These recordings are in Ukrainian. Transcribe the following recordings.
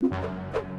you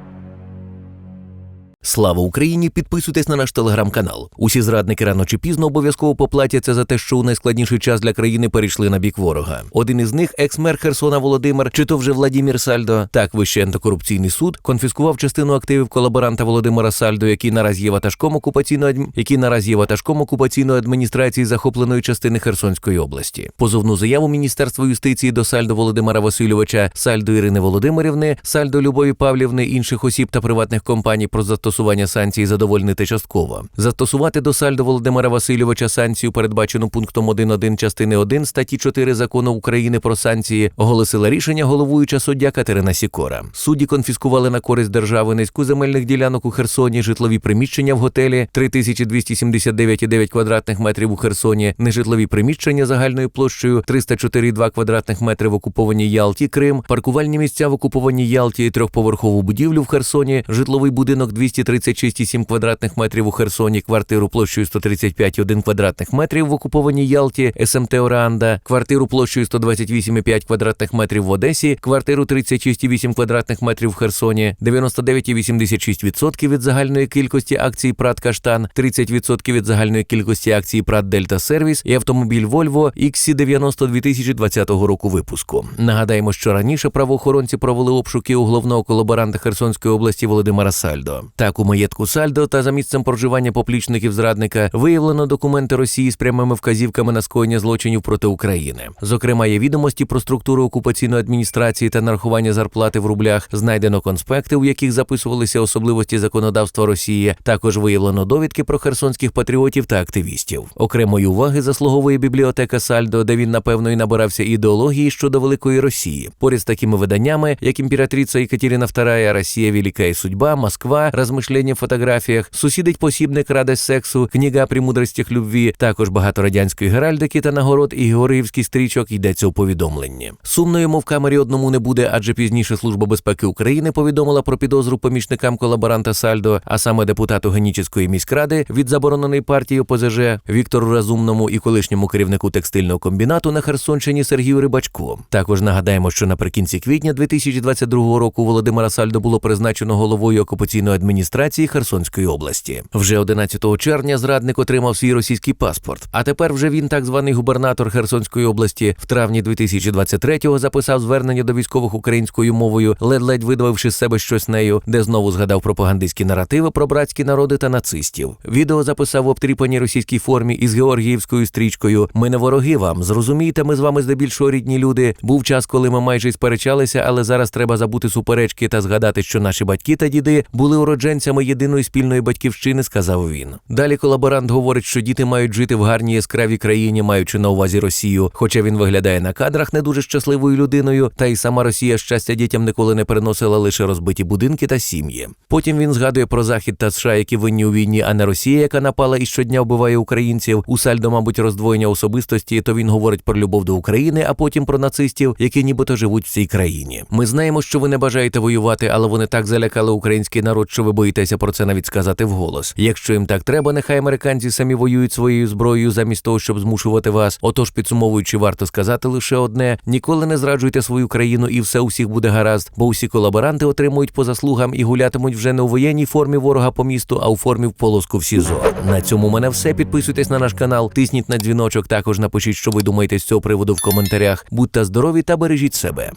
Слава Україні! Підписуйтесь на наш телеграм-канал. Усі зрадники рано чи пізно обов'язково поплатяться за те, що у найскладніший час для країни перейшли на бік ворога. Один із них, екс-мер Херсона Володимир, чи то вже Владімір Сальдо. Так, Вищий антикорупційний суд конфіскував частину активів колаборанта Володимира Сальдо, який наразі є ватажком окупаційної адм... який наразі є ватажком окупаційної адміністрації захопленої частини Херсонської області. Позовну заяву Міністерства юстиції до Сальдо Володимира Васильовича, Сальдо Ірини Володимирівни, Сальдо Любові Павлівни, інших осіб та приватних компаній про застосування санкцій задовольнити частково. Застосувати до Сальдо Володимира Васильовича санкцію, передбачену пунктом 1.1 частини 1 статті 4 закону України про санкції, оголосила рішення головуюча суддя Катерина Сікора. Судді конфіскували на користь держави низьку земельних ділянок у Херсоні, житлові приміщення в готелі 3279,9 квадратних метрів у Херсоні, нежитлові приміщення загальною площею 304,2 квадратних метри в окупованій Ялті, Крим, паркувальні місця в окупованій Ялті, трьохповерхову будівлю в Херсоні, житловий будинок 236,7 квадратних метрів у Херсоні, квартиру площею 135,1 квадратних метрів в окупованій Ялті, СМТ Ораанда, квартиру площею 128,5 квадратних метрів в Одесі, квартиру 36,8 квадратних метрів в Херсоні, 99,86% від загальної кількості акцій Прат Каштан, 30% від загальної кількості акцій Прат Дельта Сервіс і автомобіль Volvo XC90 2020 року випуску. Нагадаємо, що раніше правоохоронці провели обшуки у головного колаборанта Херсонської області Володимира Сальдо. Так, у маєтку Сальдо та за місцем проживання поплічників зрадника виявлено документи Росії з прямими вказівками на скоєння злочинів проти України. Зокрема, є відомості про структуру окупаційної адміністрації та нарахування зарплати в рублях. Знайдено конспекти, у яких записувалися особливості законодавства Росії. Також виявлено довідки про херсонських патріотів та активістів. Окремої уваги заслуговує бібліотека Сальдо, де він напевно і набирався ідеології щодо великої Росії. Поряд з такими виданнями, як імператриця Екатерина II, Росія Велика і судьба, Москва, розмишлення в фотографіях, сусідить посібник радость сексу, книга о премудростях любві, також багато радянської геральдики та нагород і георгіївський стрічок йдеться у повідомленні. Сумно йому в камері одному не буде, адже пізніше Служба безпеки України повідомила про підозру помічникам колаборанта Сальдо, а саме депутату Генічеської міськради від забороненої партії ОПЗЖ Віктору Разумному і колишньому керівнику текстильного комбінату на Херсонщині Сергію Рибачку. Також нагадаємо, що наприкінці квітня 2022 року Володимира Сальдо було призначено головою окупаційної адміністрації Херсонської області. Вже 11 червня зрадник отримав свій російський паспорт. А тепер вже він, так званий губернатор Херсонської області, в травні 2023-го записав звернення до військових українською мовою, ледь-ледь видавивши з себе щось нею, де знову згадав пропагандистські наративи про братські народи та нацистів. Відео записав в обтріпаній російській формі із георгіївською стрічкою. Ми не вороги вам. Зрозумійте, ми з вами здебільшого рідні люди. Був час, коли ми майже сперечалися, але зараз треба забути суперечки та згадати, що наші батьки та діди були уродженцями єдиної спільної батьківщини, сказав він. Далі колаборант говорить, що діти мають жити в гарній яскравій країні, маючи на увазі Росію. Хоча він виглядає на кадрах не дуже щасливою людиною, та й сама Росія щастя дітям ніколи не приносила лише розбиті будинки та сім'ї. Потім він згадує про Захід та США, які винні у війні, а не Росія, яка напала і щодня вбиває українців. У Сальдо, мабуть, роздвоєння особистості, то він говорить про любов до України, а потім про нацистів, які нібито живуть в цій країні. Ми знаємо, що ви не бажаєте воювати, але вони так залякали український народ, що ви боїтеся про це навіть сказати вголос. Якщо їм так треба, нехай американці самі воюють своєю зброєю замість того, щоб змушувати вас. Отож, підсумовуючи, варто сказати лише одне: ніколи не зраджуйте свою країну, і все у всіх буде гаразд, бо усі колаборанти отримують по заслугам і гулятимуть вже не у воєнній формі ворога по місту, а у формі в полоску в СІЗО. На цьому мене все. Підписуйтесь на наш канал, тисніть на дзвіночок. Також напишіть, що ви думаєте з цього приводу в коментарях. Будьте здорові та бережіть себе.